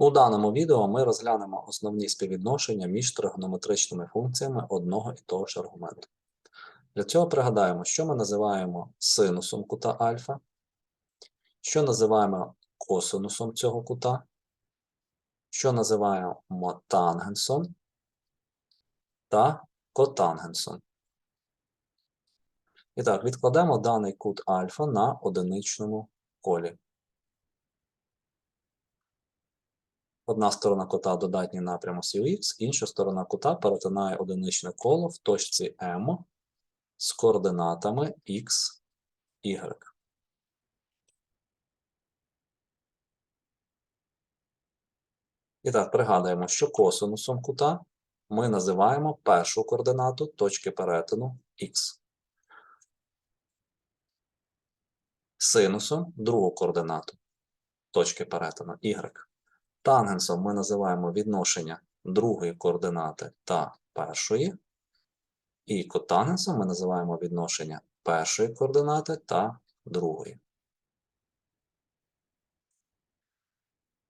У даному відео ми розглянемо основні співвідношення між тригонометричними функціями одного і того ж аргументу. Для цього пригадаємо, що ми називаємо синусом кута альфа, що називаємо косинусом цього кута, що називаємо тангенсом та котангенсом. І так, відкладемо даний кут альфа на одиничному колі. Одна сторона кута додатній напрям осі Х, інша сторона кута перетинає одиничне коло в точці М з координатами X, Y. І так, пригадуємо, що косинусом кута ми називаємо першу координату точки перетину Х. Синусом другу координату точки перетину Y. Тангенсом ми називаємо відношення другої координати та першої. І котангенсом ми називаємо відношення першої координати та другої.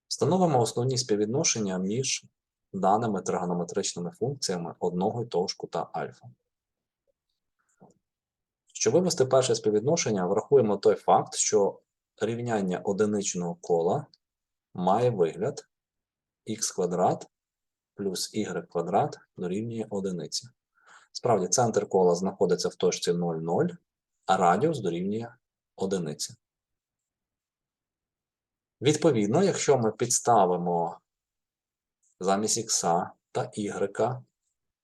Встановимо основні співвідношення між даними тригонометричними функціями одного і того ж кута альфа. Щоб вивести перше співвідношення, врахуємо той факт, що рівняння одиничного кола має вигляд х квадрат плюс y квадрат дорівнює одиниці. Справді, центр кола знаходиться в точці 0, 0, а радіус дорівнює одиниці. Відповідно, якщо ми підставимо замість х та y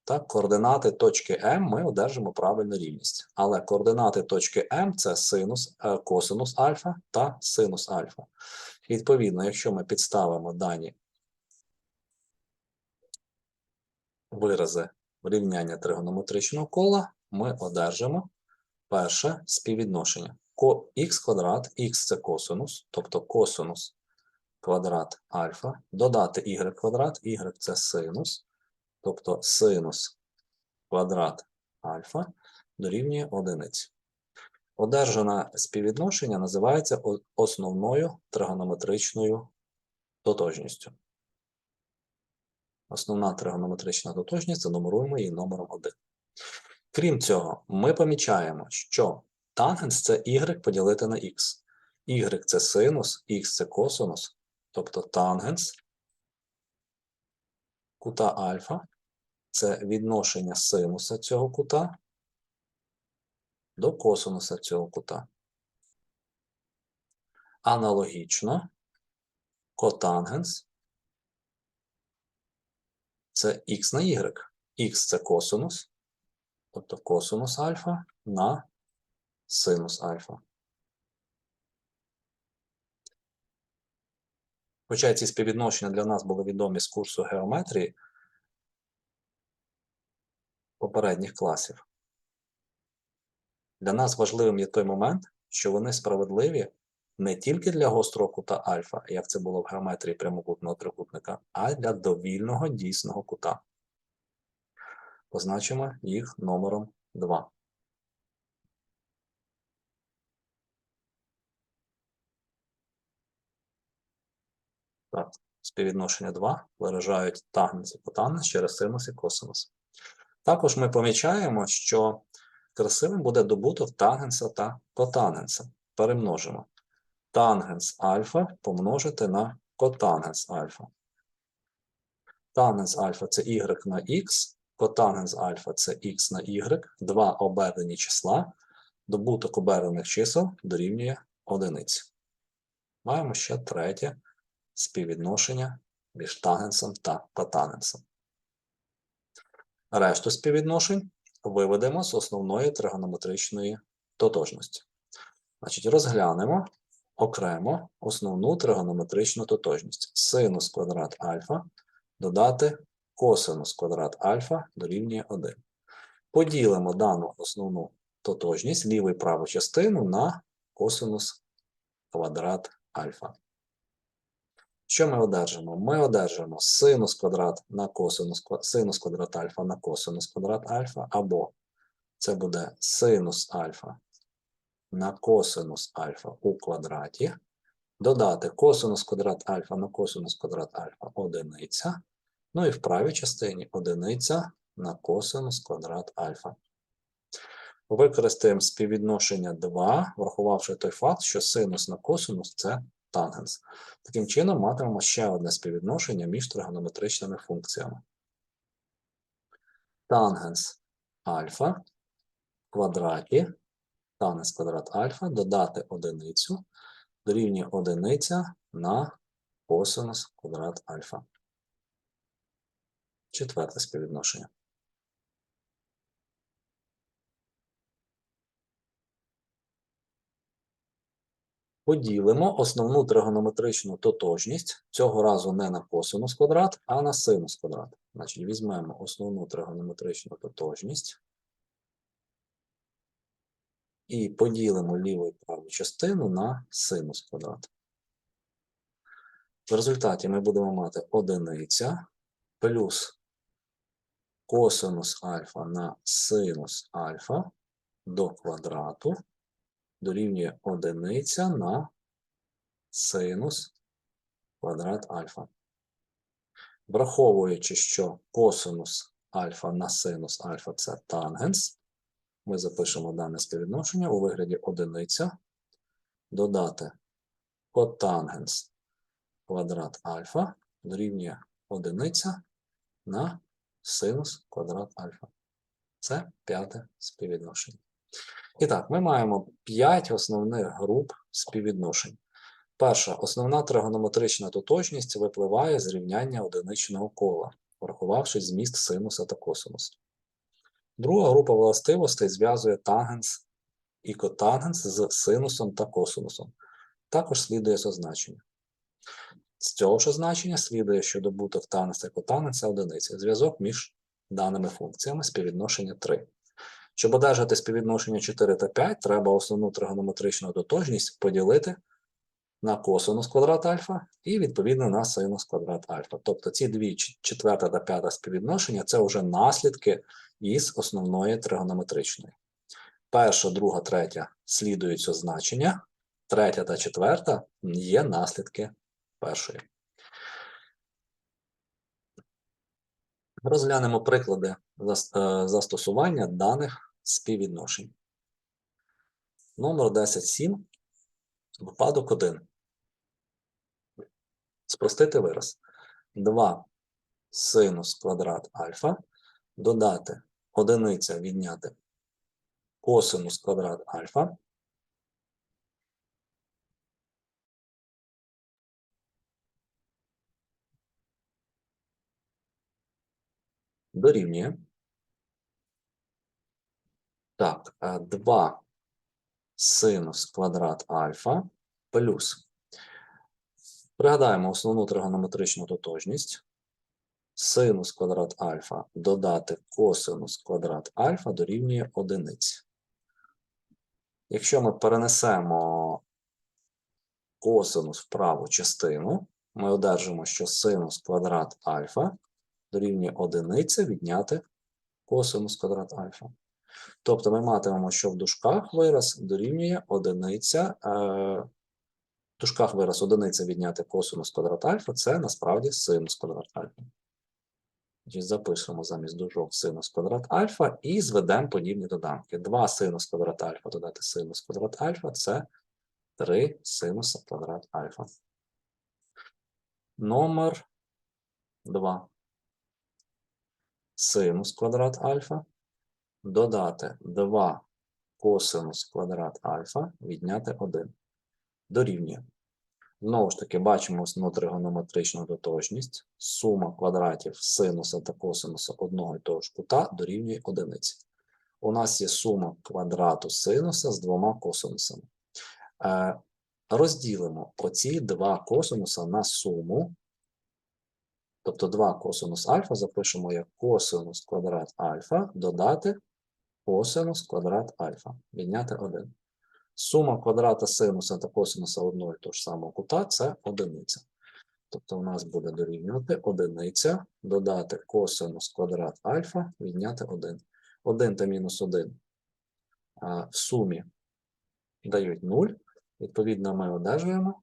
та координати точки М, ми одержимо правильну рівність. Але координати точки М це синус, е, косинус альфа та синус альфа. Відповідно, якщо ми підставимо дані вирази рівняння тригонометричного кола, ми одержимо перше співвідношення. х квадрат, х це косинус, тобто косинус квадрат альфа, додати y квадрат, y це синус, тобто синус квадрат альфа дорівнює одиниці. Одержане співвідношення називається основною тригонометричною тотожністю. Основна тригонометрична тотожність занумеруємо її номером 1. Крім цього, ми помічаємо, що тангенс це y поділити на x. y це синус, x це косинус, тобто тангенс кута альфа це відношення синуса цього кута до косинуса цього кута. Аналогічно котангенс це х на y. х це косинус, тобто косинус альфа на синус альфа. Хоча ці співвідношення для нас були відомі з курсу геометрії попередніх класів. Для нас важливим є той момент, що вони справедливі не тільки для гострого кута альфа, як це було в геометрії прямокутного трикутника, а й для довільного дійсного кута. Позначимо їх номером 2. Так, співвідношення 2 виражають тангенс і котангенс через синус і косинус. Також ми помічаємо, що красивим буде добуток тангенса та котангенса. Перемножимо. Тангенс альфа помножити на котангенс альфа. Тангенс альфа це y на x, котангенс альфа це x на y, два обернені числа, добуток обернених чисел дорівнює одиниці. Маємо ще третє співвідношення між тангенсом та котангенсом. Решту співвідношень виведемо з основної тригонометричної тотожності. Значить, розглянемо окремо основну тригонометричну тотожність. Синус квадрат альфа додати косинус квадрат альфа дорівнює 1. Поділимо дану основну тотожність ліву і праву частину на косинус квадрат альфа. Що ми одержимо? Ми одержимо синус квадрат на косинус, синус квадрат альфа на косинус квадрат альфа, або це буде синус альфа на косинус альфа у квадраті, Додати косинус квадрат альфа на косинус квадрат альфа одиниця. Ну і в правій частині одиниця на косинус квадрат альфа. Використаємо співвідношення 2, врахувавши той факт, що синус на косинус це тангенс. Таким чином, матимемо ще одне співвідношення між тригонометричними функціями. Тангенс альфа в квадраті, тангенс квадрат альфа, додати одиницю, дорівнює одиниця на косинус квадрат альфа. Четверте співвідношення. Поділимо основну тригонометричну тотожність, цього разу не на косинус квадрат, а на синус квадрат. Значить, візьмемо основну тригонометричну тотожність і поділимо ліву і праву частину на синус квадрат. В результаті ми будемо мати одиниця плюс косинус альфа на синус альфа до квадрату дорівнює одиниця на синус квадрат альфа. Враховуючи, що косинус альфа на синус альфа це тангенс, ми запишемо дане співвідношення у вигляді одиниця, додати котангенс квадрат альфа дорівнює одиниця на синус квадрат альфа. Це п'яте співвідношення. І так, ми маємо 5 основних груп співвідношень. Перша основна тригонометрична тотожність випливає з рівняння одиничного кола, врахувавши зміст синуса та косинусу. Друга група властивостей зв'язує тангенс і котангенс з синусом та косинусом. Також слідує з означення. З цього ж означення слідує, що добуток тангенса і котангенса одиниця. Зв'язок між даними функціями співвідношення 3. Щоб одержати співвідношення 4 та 5, треба основну тригонометричну тотожність поділити на косинус квадрат альфа і відповідно на синус квадрат альфа. Тобто ці дві четверта та п'ята співвідношення це вже наслідки із основної тригонометричної. Перша, друга, третя слідують значення, третя та четверта є наслідки першої. Розглянемо приклади застосування даних співвідношень. Номер 10.7. Випадок 1. Спростити вираз. 2 синус квадрат альфа. Додати одиниця відняти косинус квадрат альфа. Дорівнює. Так, 2 синус квадрат альфа плюс. Пригадаємо основну тригонометричну тотожність. Синус квадрат альфа додати косинус квадрат альфа дорівнює одиниці. Якщо ми перенесемо косинус в праву частину, ми одержимо, що синус квадрат альфа дорівнює одиниця відняти косинус квадрат альфа. Тобто ми матимемо, що в дужках вираз дорівнює одиниця. Е, в дужках вираз одиниця відняти косинус квадрат альфа, це насправді синус квадрат альфа. Запишемо замість дужок синус квадрат альфа і зведемо подібні доданки. 2 синус квадрат альфа додати синус квадрат альфа це 3 синуса квадрат альфа. Номер 2. Синус квадрат альфа додати 2 косинус квадрат альфа, відняти 1. Дорівнює. Знову ж таки, бачимо основну тригонометричну тотожність. Сума квадратів синуса та косинуса одного і того ж кута дорівнює одиниці. У нас є сума квадрату синуса з двома косинусами. Е, розділимо оці два косинуса на суму. Тобто 2 косинус альфа запишемо як косинус квадрат альфа додати косинус квадрат альфа. Відняти 1. Сума квадрата синуса та косинуса одного і того ж самого кута це одиниця. Тобто у нас буде дорівнювати одиниця, додати косинус квадрат альфа, відняти 1. 1 та мінус 1 в сумі дають 0. Відповідно, ми одержуємо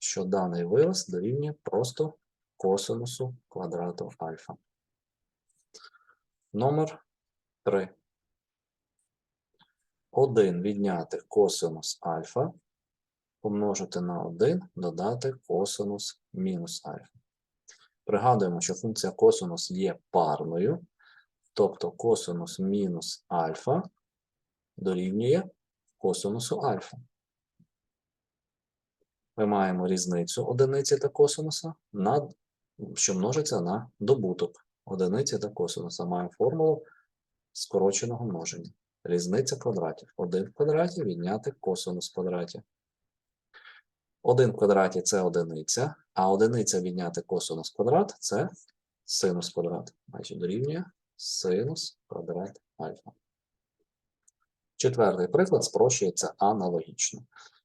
що даний вираз дорівнює просто косинусу квадрату альфа. Номер 3. 1 відняти косинус альфа помножити на 1, додати косинус мінус альфа. Пригадуємо, що функція косинус є парною, тобто косинус мінус альфа дорівнює косинусу альфа. Ми маємо різницю одиниці та косинуса, що множиться на добуток одиниці та косинуса. Маємо формулу скороченого множення. Різниця квадратів. 1 в квадраті відняти косинус в квадраті. 1 в квадраті це одиниця, а одиниця відняти косинус квадрат це синус квадрат. Значить, дорівнює синус квадрат альфа. Четвертий приклад спрощується аналогічно.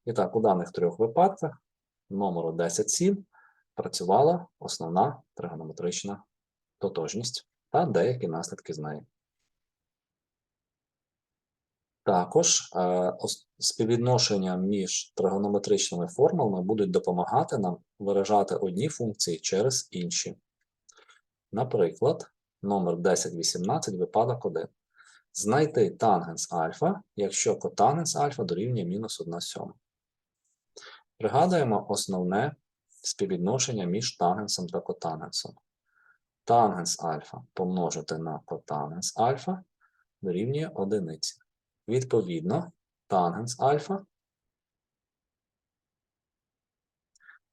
І так, у даних трьох випадках номеру 10.7 працювала основна тригонометрична тотожність та деякі наслідки з нею. Також е, співвідношення між тригонометричними формулами будуть допомагати нам виражати одні функції через інші. Наприклад, номер 1018, випадок 1. Знайти тангенс альфа, якщо котангенс альфа дорівнює мінус 1 сьома. Пригадуємо основне співвідношення між тангенсом та котангенсом. Тангенс альфа помножити на котангенс альфа дорівнює одиниці. Відповідно, тангенс альфа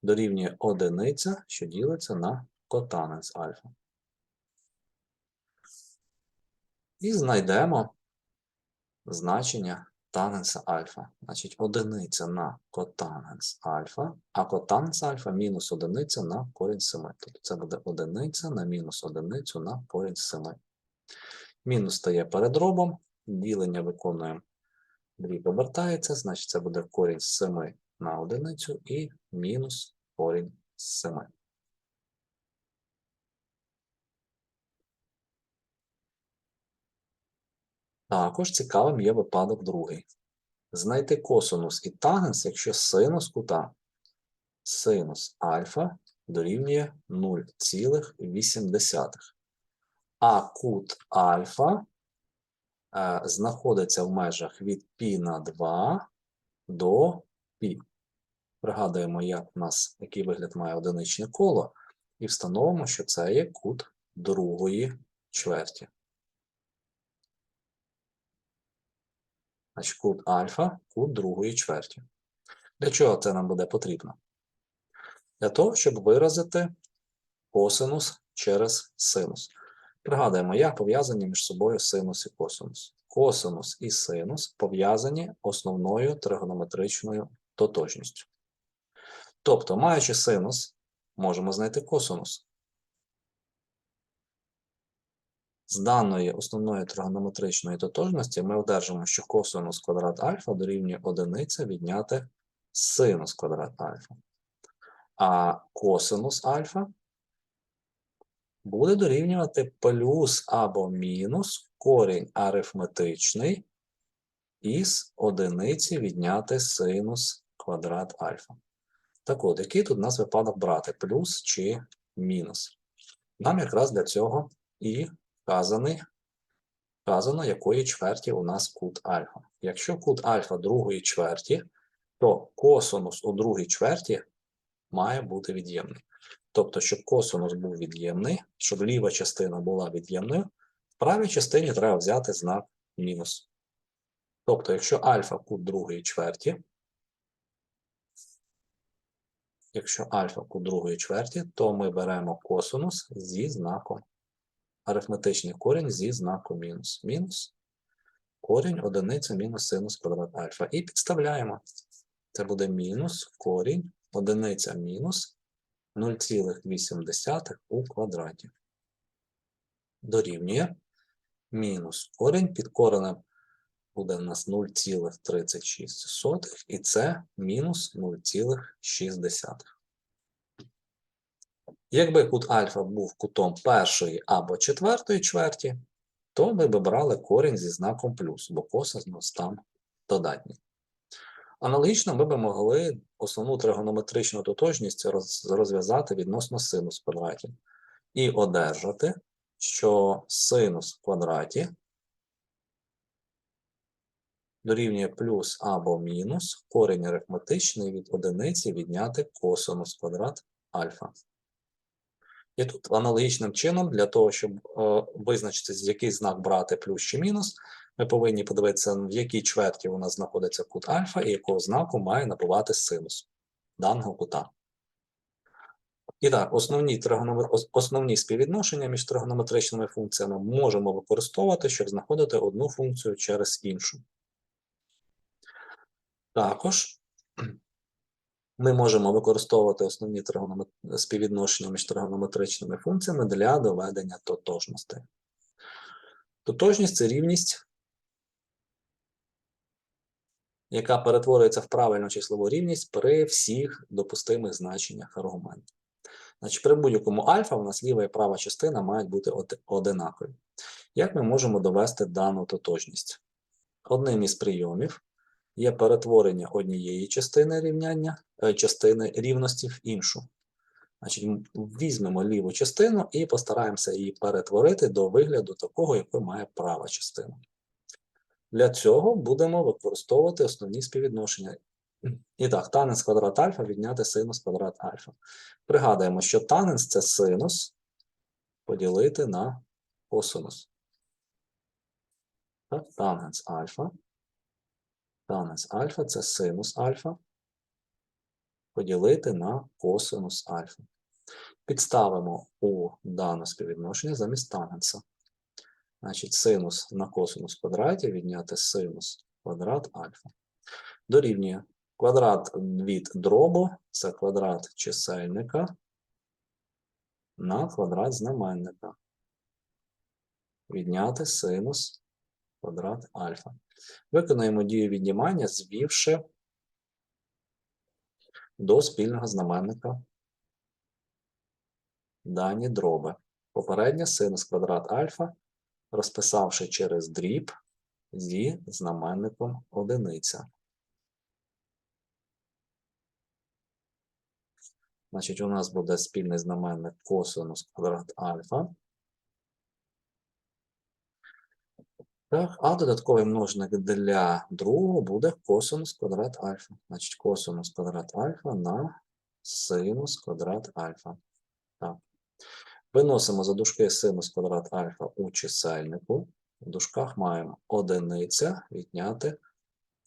дорівнює одиниця, що ділиться на котангенс альфа. І знайдемо значення тангенса альфа. Значить, одиниця на котангенс альфа, а котангенс альфа мінус одиниця на корінь 7. Тобто це буде одиниця на мінус одиницю на корінь 7. Мінус стає перед робом, ділення виконуємо, дріб обертається, значить це буде корінь з 7 на одиницю і мінус корінь з 7. Також цікавим є випадок другий. Знайти косинус і тангенс, якщо синус кута синус альфа дорівнює 0,8. А кут альфа знаходиться в межах від π на 2 до π. Пригадуємо, як у нас який вигляд має одиничне коло, і встановимо, що це є кут другої чверті. Значить, кут альфа, кут другої чверті. Для чого це нам буде потрібно? Для того, щоб виразити косинус через синус. Пригадуємо, як пов'язані між собою синус і косинус. Косинус і синус пов'язані основною тригонометричною тотожністю. Тобто, маючи синус, можемо знайти косинус. З даної основної тригонометричної тотожності ми одержимо, що косинус квадрат альфа дорівнює одиниця відняти синус квадрат альфа. А косинус альфа буде дорівнювати плюс або мінус корінь арифметичний із одиниці відняти синус квадрат альфа. Так от, який тут у нас випадок брати, плюс чи мінус? Нам якраз для цього і вказаний, вказано, якої чверті у нас кут альфа. Якщо кут альфа другої чверті, то косинус у другій чверті має бути від'ємний. Тобто, щоб косинус був від'ємний, щоб ліва частина була від'ємною, в правій частині треба взяти знак мінус. Тобто, якщо альфа кут другої чверті, якщо альфа кут другої чверті, то ми беремо косинус зі знаком арифметичний корінь зі знаком мінус. Мінус корінь одиниця мінус синус квадрат альфа. І підставляємо. Це буде мінус корінь одиниця мінус 0,8 у квадраті. Дорівнює мінус корінь під коренем буде у нас 0,36 і це мінус 0,6. Якби кут альфа був кутом першої або четвертої чверті, то ми б брали корінь зі знаком плюс, бо косинус там додатній. Аналогічно ми би могли основну тригонометричну тотожність роз- розв'язати відносно синус в квадраті і одержати, що синус квадраті дорівнює плюс або мінус корінь арифметичний від одиниці відняти косинус квадрат альфа. І тут аналогічним чином, для того, щоб е, визначити, який знак брати плюс чи мінус, ми повинні подивитися, в якій чверті у нас знаходиться кут альфа і якого знаку має набувати синус даного кута. І так, основні, тригономе- основні співвідношення між тригонометричними функціями можемо використовувати, щоб знаходити одну функцію через іншу. Також ми можемо використовувати основні тригономет- співвідношення між тригонометричними функціями для доведення тотожностей. Тотожність це рівність, яка перетворюється в правильну числову рівність при всіх допустимих значеннях аргументу. Значить, при будь-якому альфа у нас ліва і права частина мають бути одинакові. Як ми можемо довести дану тотожність? Одним із прийомів є перетворення однієї частини рівняння, е, частини рівності в іншу. Значить, візьмемо ліву частину і постараємося її перетворити до вигляду такого, якою має права частина. Для цього будемо використовувати основні співвідношення. І так, танець квадрат альфа відняти синус квадрат альфа. Пригадуємо, що танець це синус поділити на косинус. Так, тангенс альфа. Танець альфа це синус альфа поділити на косинус альфа. Підставимо у дане співвідношення замість тангенса. Значить, синус на косинус квадраті відняти синус квадрат альфа. Дорівнює квадрат від дробу, це квадрат чисельника на квадрат знаменника. Відняти синус квадрат альфа. Виконуємо дію віднімання, звівши до спільного знаменника дані дроби. Попереднє синус квадрат альфа, розписавши через дріб зі знаменником одиниця. Значить, у нас буде спільний знаменник косинус квадрат альфа. Так, а додатковий множник для другого буде косинус квадрат альфа. Значить, косинус квадрат альфа на синус квадрат альфа. Так. Виносимо за дужки синус квадрат альфа у чисельнику. В дужках маємо одиниця відняти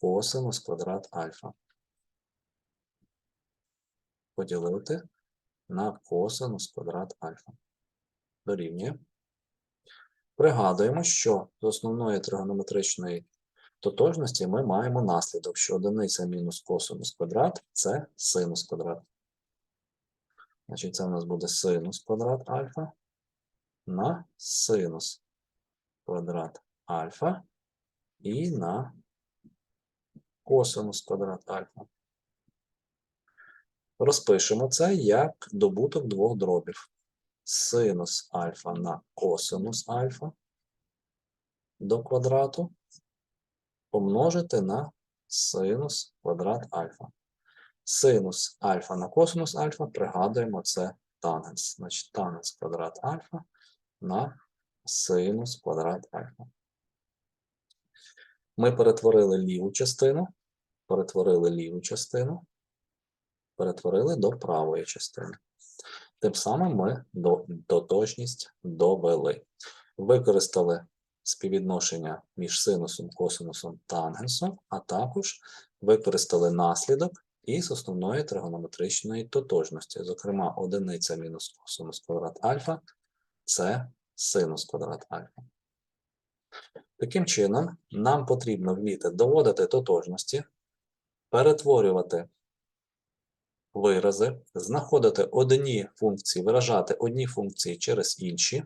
косинус квадрат альфа. Поділити на косинус квадрат альфа. Дорівнює. Пригадуємо, що з основної тригонометричної тотожності ми маємо наслідок, що одиниця мінус косинус квадрат це синус квадрат. Значить, це у нас буде синус квадрат альфа на синус квадрат альфа і на косинус квадрат альфа. Розпишемо це як добуток двох дробів. Синус альфа на косинус альфа до квадрату помножити на синус квадрат альфа. Синус альфа на косинус альфа, пригадуємо, це тангенс. Значить, тангенс квадрат альфа на синус квадрат альфа. Ми перетворили ліву частину, перетворили ліву частину, перетворили до правої частини. Тим самим ми до, довели. Використали співвідношення між синусом, косинусом, тангенсом, а також використали наслідок із основної тригонометричної тотожності. Зокрема, одиниця мінус косинус квадрат альфа це синус квадрат альфа. Таким чином, нам потрібно вміти доводити тотожності, перетворювати вирази, знаходити одні функції, виражати одні функції через інші,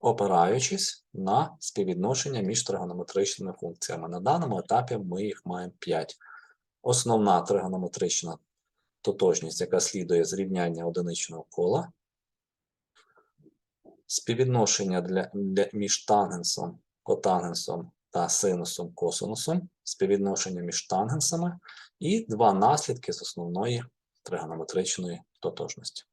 опираючись на співвідношення між тригонометричними функціями. На даному етапі ми їх маємо 5. Основна тригонометрична тотожність, яка слідує з рівняння одиничного кола, співвідношення для, для, між тангенсом, котангенсом та синусом косинусом, співвідношення між тангенсами. І два наслідки з основної тригонометричної тотожності.